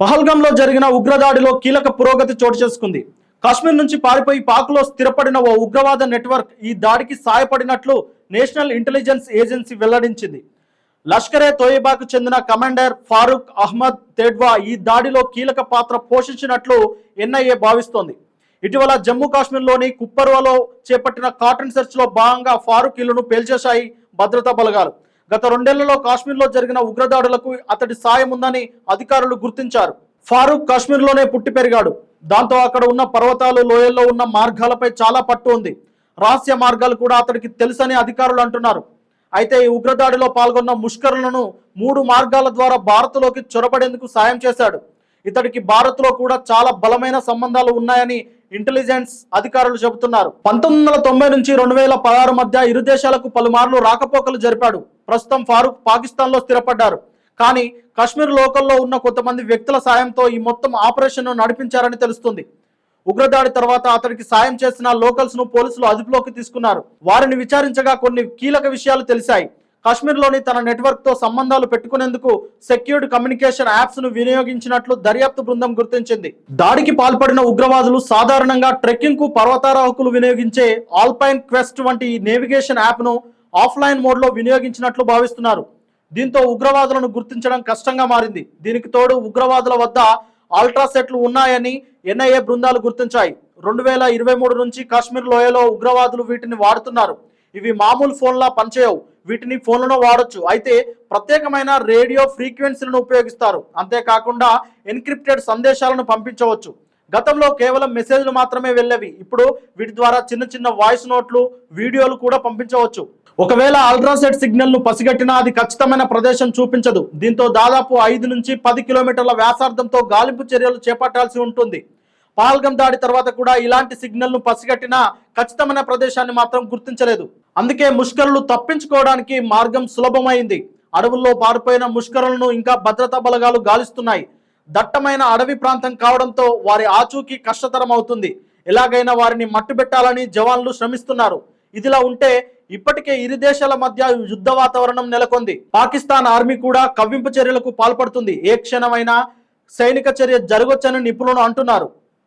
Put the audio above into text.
పహల్గంలో జరిగిన ఉగ్రదాడిలో కీలక పురోగతి చోటు చేసుకుంది. కాశ్మీర్ నుంచి పారిపోయి పాక్లో స్థిరపడిన ఓ ఉగ్రవాద నెట్వర్క్ ఈ దాడికి సాయపడినట్లు నేషనల్ ఇంటెలిజెన్స్ ఏజెన్సీ వెల్లడించింది. లష్కరే తోయబాకు చెందిన కమాండర్ ఫారూక్ అహ్మద్ తేడ్వా ఈ దాడిలో కీలక పాత్ర పోషించినట్లు ఎన్ఐఏ భావిస్తోంది. ఇటీవల జమ్మూ కాశ్మీర్లోని కుప్పర్వాలో చేపట్టిన కాటన్ సెర్చ్లో భాగంగా ఫారూక్ ఇల్లును పేల్చేశాయి భద్రతా బలగాలు. గత రెండేళ్ళలో కాశ్మీర్లో జరిగిన ఉగ్రదాడులకు అతడి సాయం ఉందని అధికారులు గుర్తించారు. ఫారూక్ కాశ్మీర్లోనే పుట్టి పెరిగాడు. దాంతో అక్కడ ఉన్న పర్వతాలు లోయల్లో ఉన్న మార్గాలపై చాలా పట్టు ఉంది. రహస్య మార్గాలు కూడా అతడికి తెలుసని అధికారులు అంటున్నారు. అయితే ఈ ఉగ్రదాడిలో పాల్గొన్న ముష్కరులను మూడు మార్గాల ద్వారా భారత్లోకి చొరబడేందుకు సాయం చేశాడు. ఇతడికి భారత్లో కూడా చాలా బలమైన సంబంధాలు ఉన్నాయని ఇంటెలిజెన్స్ అధికారులు చెబుతున్నారు. పంతొమ్మిది వందల తొంభై నుంచి రెండు వేల పదహారు మధ్య ఇరు దేశాలకు పలుమార్లు రాకపోకలు జరిపాడు. ప్రస్తుతం ఫారూక్ పాకిస్తాన్లో స్థిరపడ్డారు. కానీ కాశ్మీర్ లోకల్లో ఉన్న కొంతమంది వ్యక్తుల సాయంతో ఈ మొత్తం ఆపరేషన్ను నడిపించారని తెలుస్తుంది. ఉగ్రదాడి తర్వాత అతడికి సాయం చేసిన లోకల్స్ను పోలీసులు అదుపులోకి తీసుకున్నారు. వారిని విచారించగా కొన్ని కీలక విషయాలు తెలిసాయి కాశ్మీర్లోని తన నెట్వర్క్తో సంబంధాలు పెట్టుకునేందుకు సెక్యూర్డ్ కమ్యూనికేషన్ యాప్స్ను వినియోగించినట్లు దర్యాప్తు బృందం గుర్తించింది. దాడికి పాల్పడిన ఉగ్రవాదులు సాధారణంగా ట్రెక్కింగ్కు పర్వతారోహకులు వినియోగించే ఆల్పైన్ క్వెస్ట్ వంటి ఈ నేవిగేషన్ యాప్ను ఆఫ్లైన్ మోడ్లో వినియోగించినట్లు భావిస్తున్నారు. దీంతో ఉగ్రవాదులను గుర్తించడం కష్టంగా మారింది. దీనికి తోడు ఉగ్రవాదుల వద్ద అల్ట్రాసెట్లు ఉన్నాయని ఎన్ఐఏ బృందాలు గుర్తించాయి. రెండు వేల ఇరవై మూడు నుంచి కాశ్మీర్ లోయలో ఉగ్రవాదులు వీటిని వాడుతున్నారు. ఇవి మామూలు ఫోన్లా పనిచేయవు. వీటిని ఫోన్లలో వాడచ్చు. అయితే ప్రత్యేకమైన రేడియో ఫ్రీక్వెన్సీలను ఉపయోగిస్తారు. అంతేకాకుండా ఎన్క్రిప్టెడ్ సందేశాలను పంపించవచ్చు. గతంలో కేవలం మెసేజ్లు మాత్రమే వెళ్ళేవి. ఇప్పుడు వీటి ద్వారా చిన్న చిన్న వాయిస్ నోట్లు వీడియోలు కూడా పంపించవచ్చు. ఒకవేళ అల్ట్రాసెట్ సిగ్నల్ను పసిగట్టినా అది ఖచ్చితమైన ప్రదేశం చూపించదు. దీంతో దాదాపు ఐదు నుంచి పది కిలోమీటర్ల వ్యాసార్థంతో గాలింపు చర్యలు చేపట్టాల్సి ఉంటుంది. పాల్గం దాడి తర్వాత కూడా ఇలాంటి సిగ్నల్ను పసిగట్టినా ఖచ్చితమైన ప్రదేశాన్ని మాత్రం గుర్తించలేదు. అందుకే ముష్కరులు తప్పించుకోవడానికి మార్గం సులభమైంది. అడవుల్లో పారిపోయిన ముష్కరులను ఇంకా భద్రతా బలగాలు గాలిస్తున్నాయి. దట్టమైన అడవి ప్రాంతం కావడంతో వారి ఆచూకీ కష్టతరం అవుతుంది. ఎలాగైనా వారిని మట్టుబెట్టాలని జవాన్లు శ్రమిస్తున్నారు. ఇదిలా ఉంటే ఇప్పటికే ఇరు దేశాల మధ్య యుద్ధ వాతావరణం నెలకొంది. పాకిస్తాన్ ఆర్మీ కూడా కవ్వింపు చర్యలకు పాల్పడుతుంది. ఏ క్షణమైనా సైనిక చర్య జరగొచ్చని నిపుణులు అంటున్నారు.